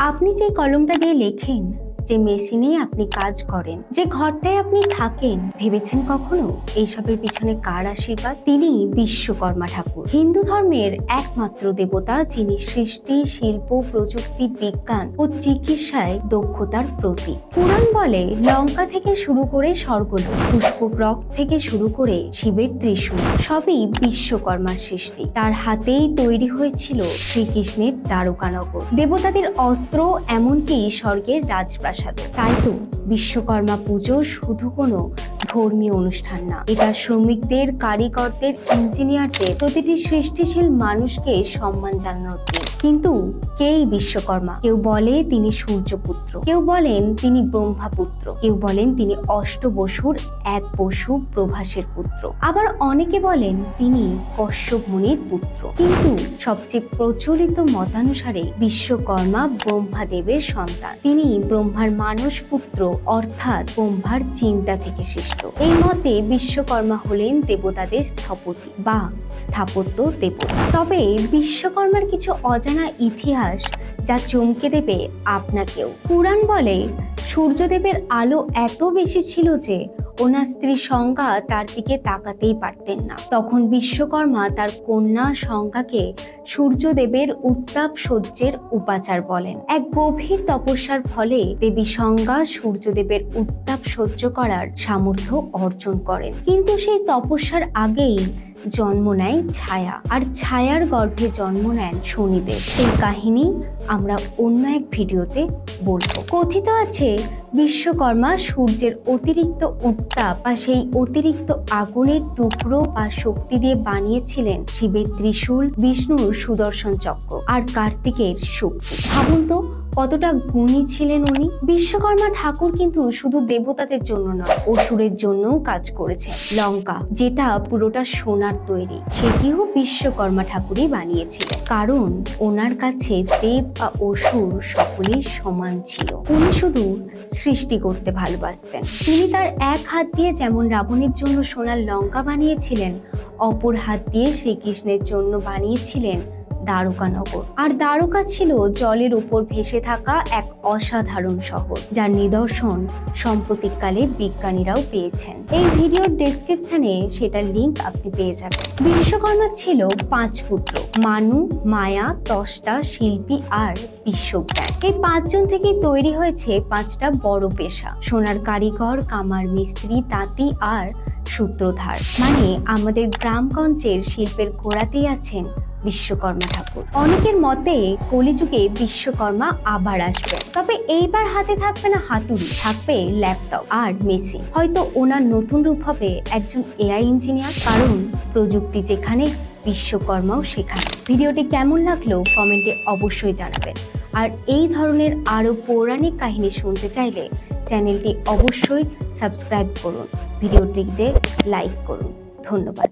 আপনি যে কলমটা দিয়ে লেখেন যে মেশিনে আপনি কাজ করেন, যে ঘরটায় আপনি থাকেন, ভেবেছেন কখনো? এইসবের পিছনে কার আশীর্বাদ? তিনি বিশ্বকর্মা ঠাকুর। হিন্দু ধর্মের একমাত্র দেবতা যিনি সৃষ্টি, শিল্প, প্রযুক্তি, বিজ্ঞান ও চিকিৎসায় দক্ষতার প্রতীক। পুরাণ বলে, লঙ্কা থেকে শুরু করে স্বর্গলোক পুষ্পগ্রহ থেকে শুরু করে শিবের ত্রিশূল, সবই বিশ্বকর্মার সৃষ্টি। তার হাতেই তৈরি হয়েছিল শ্রীকৃষ্ণের দ্বারকানগর। দেবতাদের অস্ত্র এমনকি স্বর্গের রাজপ্রাসাদ। তাই তো বিশ্বকর্মা পুজো শুধু কোনো ধর্মীয় অনুষ্ঠান না। এটা শ্রমিকদের, কারিগরদের ইঞ্জিনিয়ারদের প্রতিটি সৃষ্টিশীল মানুষকে সম্মান জানানোর দিন। কিন্তু কেই বিশ্বকর্মা? কেউ বলে তিনি সূর্যপুত্র, কেউ বলেন তিনি ব্রহ্মাপুত্র, কেউ বলেন তিনি অষ্ট বসুর এক বসু প্রভাসের পুত্র। আবার অনেকে বলেন তিনি কশ্যপ মুনির পুত্র। কিন্তু সবচেয়ে প্রচলিত মতানুসারে বিশ্বকর্মা ব্রহ্মাদেবের সন্তান। তিনি ব্রহ্মার মানস পুত্র, অর্থাৎ ব্রহ্মার চিন্তা থেকে সৃষ্ট। এই মতে বিশ্বকর্মা হলেন দেবতাদের স্থপতি বা স্থাপত্য দেবতা। তবে বিশ্বকর্মার কিছু অজানা ইতিহাস যা চমকে দেবে আপনাকেও। পুরাণ বলে সূর্যদেবের আলো এত বেশি ছিল যে ওনার স্ত্রী সংজ্ঞা তার দিকে তাকাতেই পারতেন না। তখন বিশ্বকর্মা তার কন্যা সংজ্ঞাকে সূর্যদেবের উত্তাপ সহ্যের উপাচার বলেন। এক গভীর তপস্যার ফলে দেবী সংজ্ঞা সূর্যদেবের উত্তাপ সহ্য করার সামর্থ্য অর্জন করেন। কিন্তু সেই তপস্যার আগেই জন্ম নেয় ছায়া। আর ছায়ার গর্ভে জন্ম নেন শনিদেব। সেই কাহিনী আমরা অন্য এক ভিডিওতে বলব। কথিত আছে, বিশ্বকর্মা সূর্যের অতিরিক্ত উত্তাপ বা সেই অতিরিক্ত আগুনের টুকরো বা শক্তি দিয়ে বানিয়েছিলেন শিবের ত্রিশূল বিষ্ণুর সুদর্শন চক্র আর কার্তিকের শক্তি। ভাবুন তো কতটা গুণী ছিলেন উনি? বিশ্বকর্মা ঠাকুর কিন্তু শুধু দেবতাদের জন্য নয়, অসুরের জন্যও কাজ করেছেন। লঙ্কা, যেটা পুরোটা সোনার তৈরি, সেটিও বিশ্বকর্মা ঠাকুরই বানিয়েছিলেন। কারণ ওনার কাছে দেব বা অসুর সকলেই সমান ছিল। উনি শুধু সৃষ্টি করতে ভালোবাসতেন। তিনি তার এক হাত দিয়ে যেমন রাবণের জন্য সোনার লঙ্কা বানিয়েছিলেন, অপর হাত দিয়ে শ্রীকৃষ্ণের জন্য বানিয়েছিলেন দ্বারকানগর। আর দ্বারকা ছিল জলের উপর ভেসে থাকা এক অসাধারণ শহর, যার নিদর্শন সাম্প্রতিককালে বিজ্ঞানীরাও পেয়েছেন। এই ভিডিওর ডেসক্রিপশনে সেটার লিংক আপনি পেয়ে যাবেন। বিশ্বকর্মা ছিল পাঁচ পুত্র, মানু, মায়া, তষ্টা, শিল্পী আর বিশ্বজ্ঞান। এই পাঁচজন থেকেই তৈরি হয়েছে পাঁচটা বড় পেশা, সোনার কারিগর, কামার মিস্ত্রি, তাঁতি আর সূত্রধার। মানে আমাদের গ্রামগঞ্জের শিল্পের গোড়াতেই আছেন বিশ্বকর্মা ঠাকুর। অনেকের মতে কলিযুগে বিশ্বকর্মা আবার আসবে। তবে এইবার হাতে থাকবে না হাতুড়ি, থাকবে ল্যাপটপ আর মেশিন। হয়তো ওনার নতুন রূপ হবে একজন এআই ইঞ্জিনিয়ার, কারণ প্রযুক্তি যেখানে, বিশ্বকর্মাও সেখানে। ভিডিওটি কেমন লাগল কমেন্টে অবশ্যই জানাবেন। আর এই ধরনের আরও পৌরাণিক কাহিনী শুনতে চাইলে চ্যানেলটি অবশ্যই সাবস্ক্রাইব করুন। ভিডিওটিতে লাইক করুন। ধন্যবাদ।